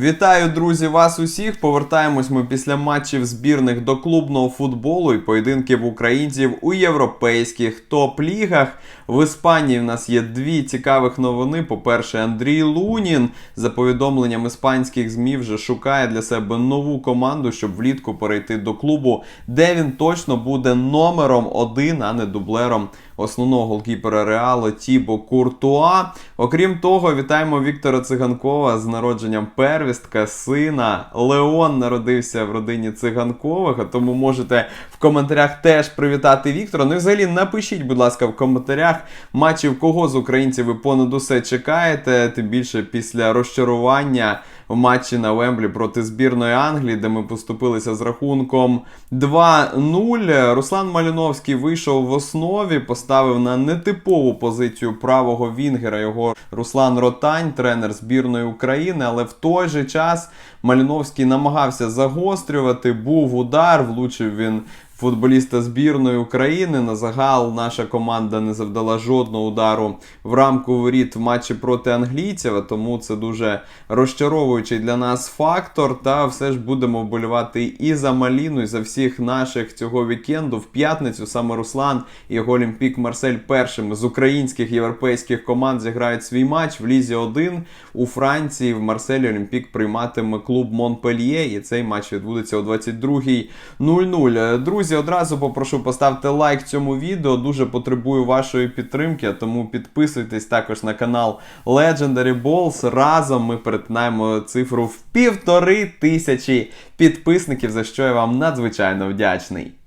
Вітаю, друзі, вас усіх. Повертаємось ми після матчів збірних до клубного футболу і поєдинків українців у європейських топ-лігах. В Іспанії в нас є дві цікавих новини. По-перше, Андрій Лунін, за повідомленням іспанських ЗМІ, вже шукає для себе нову команду, щоб влітку перейти до клубу, де він точно буде номером один, а не дублером основного голкіпера Реалу Тібо Куртуа. Окрім того, вітаємо Віктора Циганкова з народженням первістка, сина. Леон народився в родині Циганкових, тому можете в коментарях теж привітати Віктора. Ну і взагалі напишіть, будь ласка, в коментарях матчів, кого з українців ви понад усе чекаєте, тим більше після розчарування в матчі на Вемблі проти збірної Англії, де ми поступилися з рахунком 2-0. Руслан Маліновський вийшов в основі, поставив на нетипову позицію правого Вінгера його Руслан Ротань, тренер збірної України. Але в той же час Маліновський намагався загострювати. Був удар, влучив він футболіста збірної України. На загал наша команда не завдала жодного удару в рамку воріт в матчі проти англійців, тому це дуже розчаровуючий для нас фактор. Та все ж будемо вболівати і за Маліну, і за всіх наших цього вікенду. В п'ятницю саме Руслан і його Олімпік Марсель першими з українських європейських команд зіграють свій матч в Лізі 1 у Франції. В Марселі Олімпік прийматиме клуб Монпельє, і цей матч відбудеться о 22.00. Друзі, одразу попрошу поставити лайк цьому відео. Дуже потребую вашої підтримки, тому підписуйтесь також на канал Legendary Balls. Разом ми перетинаємо цифру в півтори тисячі підписників, за що я вам надзвичайно вдячний.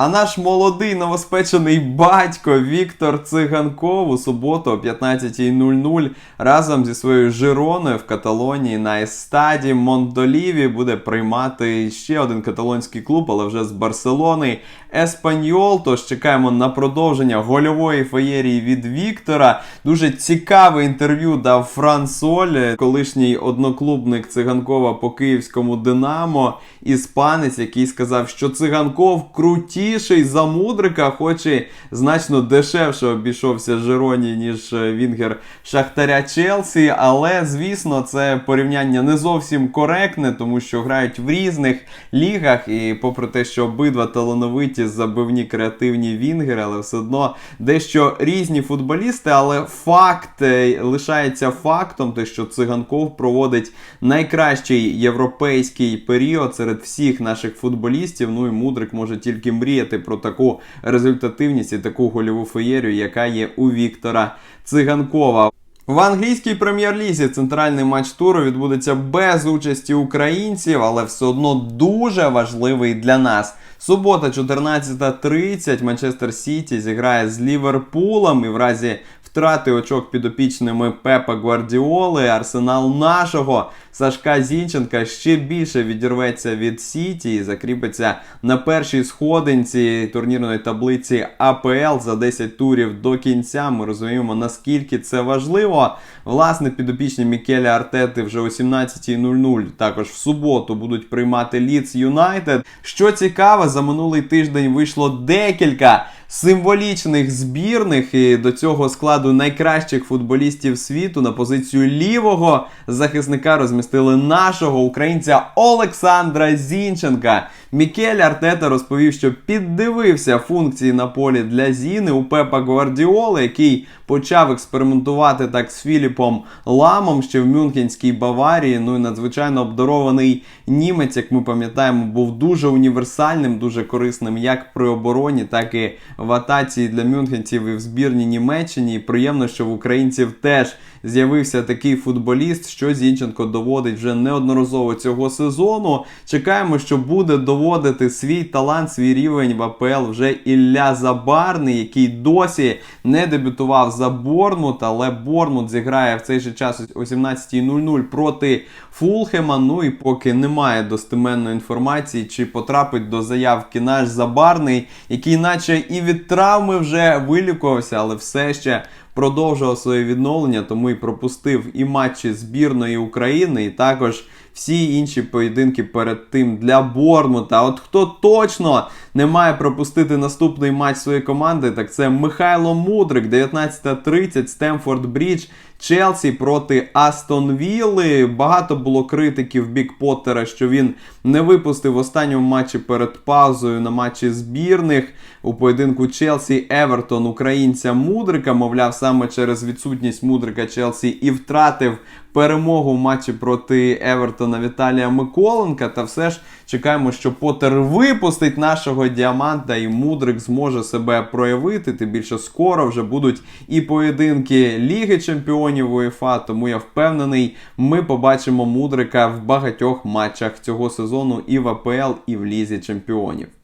А наш молодий новоспечений батько Віктор Циганков у суботу о 15.00 разом зі своєю Жироною в Каталонії на естаді Монтоліві буде приймати ще один каталонський клуб, але вже з Барселони Еспаньол. Тож чекаємо на продовження гольової феєрії від Віктора. Дуже цікаве інтерв'ю дав Фран Соль, колишній одноклубник Циганкова по київському Динамо, іспанець, який сказав, що Циганков крутіший за мудрика, хоч і значно дешевше обійшовся Жироні, ніж е, Вінгер Шахтаря Челсі. Але, звісно, це порівняння не зовсім коректне, тому що грають в різних лігах. І попри те, що обидва талановиті забивні креативні вінгери, але все одно дещо різні футболісти. Але факт е, лишається фактом, те, що Циганков проводить найкращий європейський період серед всіх наших футболістів. Ну і Мудрик може тільки мріяти про таку результативність і таку гольову феєрію, яка є у Віктора Циганкова. В англійській прем'єр-лізі центральний матч туру відбудеться без участі українців, але все одно дуже важливий для нас. Субота, 14.30, Манчестер Сіті зіграє з Ліверпулем і в разі втрати очок підопічними Пепа Гвардіоли, арсенал нашого Сашка Зінченка ще більше відірветься від Сіті і закріпиться на першій сходинці турнірної таблиці АПЛ за 10 турів до кінця. Ми розуміємо, наскільки це важливо. Власне, підопічні Мікеля Артети вже о 17.00 також в суботу будуть приймати Ліц Юнайтед. Що цікаво, за минулий тиждень вийшло декілька символічних збірних і до цього складу найкращих футболістів світу на позицію лівого захисника розмістили нашого українця Олександра Зінченка. Мікель Артета розповів, що піддивився функції на полі для Зіни у Пепа Гвардіоли, який почав експериментувати так з Філіпом Ламом ще в Мюнхенській Баварії. Ну і надзвичайно обдарований німець, як ми пам'ятаємо, був дуже універсальним, дуже корисним як при обороні, так і в атаці для мюнхенців і в збірні Німеччині. І приємно, що в українців теж з'явився такий футболіст, що Зінченко доводить вже неодноразово цього сезону. Чекаємо, що буде доводити свій талант, свій рівень в АПЛ вже Ілля Забарний, який досі не дебютував за Борнмут, але Борнмут зіграє в цей же час о 17.00 проти Фулхема. Ну і поки немає достеменної інформації, чи потрапить до заявки наш Забарний, який, наче і від травми вже вилікувався, але все ще продовжував своє відновлення, тому і пропустив і матчі збірної України, і також всі інші поєдинки перед тим для Бормута. От хто точно не має пропустити наступний матч своєї команди, так це Михайло Мудрик, 19.30, Стемфорд Брідж. Челсі проти Астон Вілли. Багато було критиків бік Поттера, що він не випустив в останньому матчі перед паузою на матчі збірних у поєдинку Челсі Евертон українця Мудрика. Мовляв, саме через відсутність Мудрика Челсі і втратив перемогу в матчі проти Евертона Віталія Миколенка. Та все ж чекаємо, що Поттер випустить нашого діаманта, і Мудрик зможе себе проявити. Тим більше скоро вже будуть і поєдинки Ліги Чемпіонів УЄФА. Тому я впевнений, ми побачимо Мудрика в багатьох матчах цього сезону і в АПЛ, і в Лізі Чемпіонів.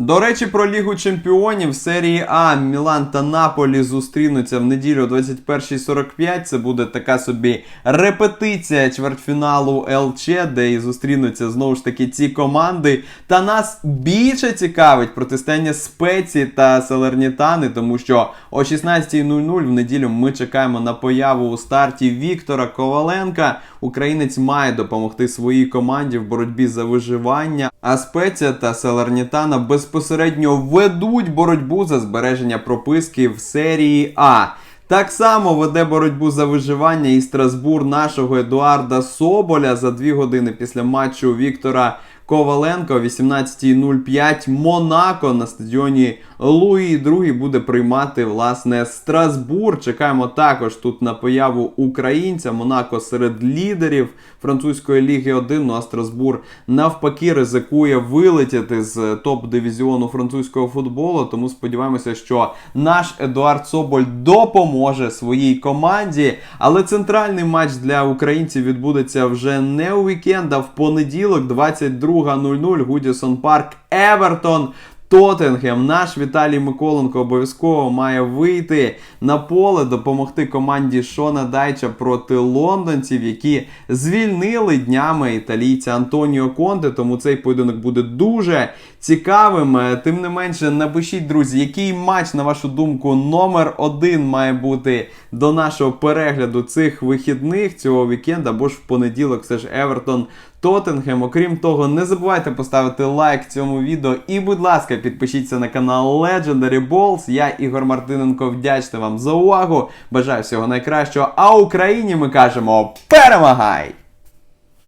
До речі, про Лігу Чемпіонів серії А Мілан та Наполі зустрінуться в неділю о 21.45. Це буде така собі репетиція чвертьфіналу ЛЧ, де і зустрінуться знову ж таки ці команди. Та нас більше цікавить протистояння Спеції та Салернітани, тому що о 16.00 в неділю ми чекаємо на появу у старті Віктора Коваленка. Українець має допомогти своїй команді в боротьбі за виживання. А Спеція та Салернітана безпосередньо ведуть боротьбу за збереження прописки в серії А. Так само веде боротьбу за виживання і Страсбур нашого Едуарда Соболя за дві години після матчу Віктора Коваленко о 18.05 Монако на стадіоні Луї II буде приймати власне Страсбур. Чекаємо також тут на появу українця. Монако серед лідерів французької ліги 1. Ну а Страсбур навпаки ризикує вилетіти з топ-дивізіону французького футболу. Тому сподіваємося, що наш Едуард Соболь допоможе своїй команді. Але центральний матч для українців відбудеться вже не у вікенд, а в понеділок, 22.00 Гудісон Парк Евертон. Тоттенгем, наш Віталій Миколенко обов'язково має вийти на поле, допомогти команді Шона Дайча проти лондонців, які звільнили днями італійця Антоніо Конте. Тому цей поєдинок буде дуже цікавим. Е, Тим не менше, напишіть, друзі, який матч, на вашу думку, номер один має бути до нашого перегляду цих вихідних цього вікенда, або ж в понеділок, все ж Евертон. Тоттенгем. Окрім того, не забувайте поставити лайк цьому відео і, будь ласка, підпишіться на канал Legendary Balls. Я Ігор Мартиненко вдячний вам за увагу. Бажаю всього найкращого. А Україні ми кажемо перемагай!